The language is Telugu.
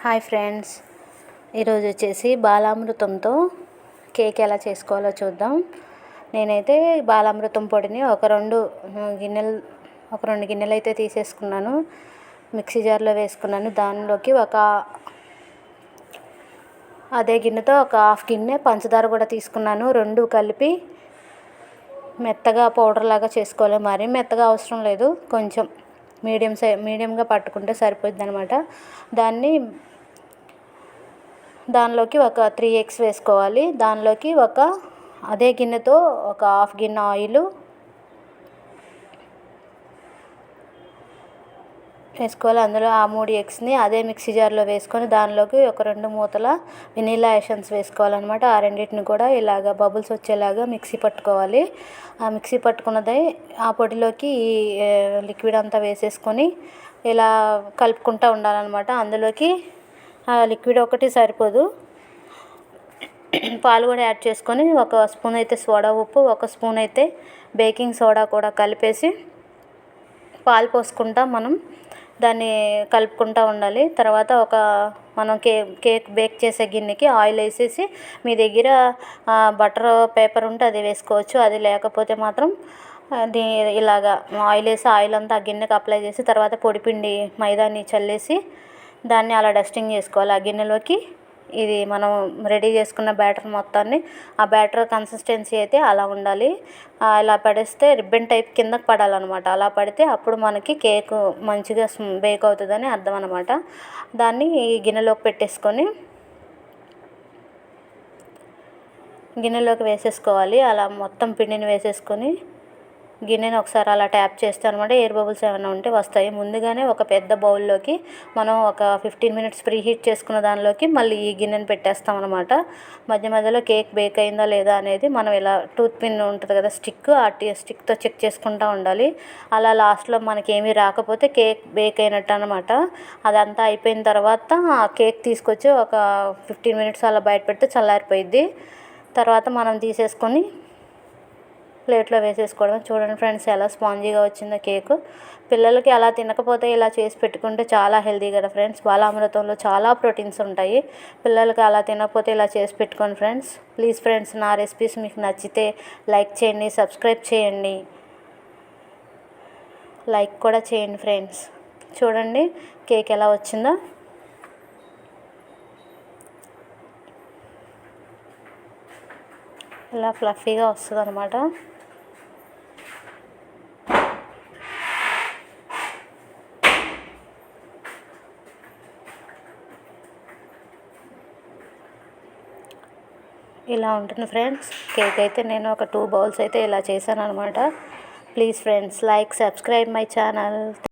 Hi friends. ఈరోజు వచ్చేసి బాలామృతంతో కేక్ ఎలా చేసుకోవాలో చూద్దాం. నేనైతే బాలామృతం పొడిని ఒక రెండు గిన్నెలు ఒక రెండు గిన్నెలు అయితే తీసేసుకున్నాను. మిక్సీ జార్లో వేసుకున్నాను. దానిలోకి ఒక అదే గిన్నెతో ఒక హాఫ్ గిన్నె పంచదార కూడా తీసుకున్నాను. రెండు కలిపి మెత్తగా పౌడర్ లాగా చేసుకోవాలి మరీ. మెత్తగా అవసరం లేదు. కొంచెం మీడియం సై మీడియంగా పట్టుకుంటే సరిపోద్ది అనమాట దాన్ని దానిలోకి ఒక త్రీ ఎగ్స్ వేసుకోవాలి. దానిలోకి ఒక అదే గిన్నెతో ఒక హాఫ్ గిన్నె ఆయిల్ వేసుకోవాలి. అందులో ఆ మూడు ఎగ్స్ని అదే మిక్సీ జార్లో వేసుకొని దానిలోకి ఒక రెండు మూతల వెనీలా ఎసెన్స్ వేసుకోవాలన్నమాట. ఆ రెండింటిని కూడా ఇలాగ బబుల్స్ వచ్చేలాగా మిక్సీ పట్టుకోవాలి. ఆ మిక్సీ పట్టుకున్నది ఆ పొడిలోకి ఈ లిక్విడ్ అంతా వేసేసుకొని ఇలా కలుపుకుంటూ ఉండాలన్నమాట. అందులోకి ఆ లిక్విడ్ ఒకటి సరిపోదు. పాలు కూడా యాడ్ చేసుకొని ఒక స్పూన్ అయితే సోడా ఉప్పు ఒక స్పూన్ అయితే బేకింగ్ సోడా కూడా కలిపేసి పాలు పోసుకుంటా మనం. దాన్ని కలుపుకుంటూ ఉండాలి. తర్వాత ఒక మనం కే కేక్ బేక్ చేసే గిన్నెకి ఆయిల్ వేసేసి మీ దగ్గర బటర్ పేపర్ ఉంటే అది వేసుకోవచ్చు. అది లేకపోతే మాత్రం దీ ఇలాగా ఆయిల్ వేసి ఆయిల్ అంతా ఆ గిన్నెకి అప్లై చేసి తర్వాత పొడిపిండి మైదాని చల్లేసి దాన్ని అలా డస్టింగ్ చేసుకోవాలి. ఆ గిన్నెలోకి ఇది మనం రెడీ చేసుకున్న బ్యాటర్ మొత్తాన్ని ఆ బ్యాటర్ కన్సిస్టెన్సీ అయితే అలా ఉండాలి. ఇలా పడేస్తే రిబ్బన్ టైప్ కిందకి పడాలన్నమాట. అలా పడితే అప్పుడు మనకి కేక్ మంచిగా బేక్ అవుతుందని అర్థం అనమాట దాన్ని ఈ గిన్నెలోకి పెట్టేసుకొని గిన్నెలోకి వేసేసుకోవాలి. అలా మొత్తం పిండిని వేసేసుకొని గిన్నెని ఒకసారి అలా ట్యాప్ చేస్తే అనమాట ఎయిర్ బబుల్స్ ఏమైనా ఉంటే వస్తాయి. ముందుగానే ఒక పెద్ద బౌల్లోకి మనం ఒక ఫిఫ్టీన్ మినిట్స్ ప్రీ హీట్ చేసుకున్న దానిలోకి మళ్ళీ ఈ గిన్నెని పెట్టేస్తాం అనమాట మధ్య మధ్యలో కేక్ బేక్ అయిందా లేదా అనేది మనం ఇలా టూత్ పిన్ ఉంటుంది కదా స్టిక్ ఆ స్టిక్తో చెక్ చేసుకుంటూ ఉండాలి. అలా లాస్ట్లో మనకి ఏమీ రాకపోతే కేక్ బేక్ అయినట్టు అనమాట అదంతా అయిపోయిన తర్వాత ఆ కేక్ తీసుకొచ్చి ఒక ఫిఫ్టీన్ మినిట్స్ అలా బయట పెడితే చల్లారిపోయిద్ది. తర్వాత మనం తీసేసుకొని ప్లేట్లో వేసేసుకోవడం చూడండి ఫ్రెండ్స్ ఎలా స్పాంజీగా వచ్చిందో కేక్. పిల్లలకి అలా తినకపోతే ఇలా చేసి పెట్టుకుంటే చాలా హెల్తీ కదా ఫ్రెండ్స్. బాలామృతంలో చాలా ప్రోటీన్స్ ఉంటాయి. పిల్లలకి అలా తినకపోతే ఇలా చేసి పెట్టుకోండి ఫ్రెండ్స్. ప్లీజ్ ఫ్రెండ్స్ నా రెసిపీస్ మీకు నచ్చితే లైక్ చేయండి సబ్స్క్రైబ్ చేయండి. లైక్ కూడా చేయండి ఫ్రెండ్స్. చూడండి కేక్ ఎలా వచ్చిందో. ఇలా ఫ్లఫీగా వస్తుంది అనమాట ఇలా ఉంటుంది ఫ్రెండ్స్. కేక్ అయితే నేను ఒక టూ బౌల్స్ అయితే ఇలా చేశాను అనమాట please friends like subscribe my channel.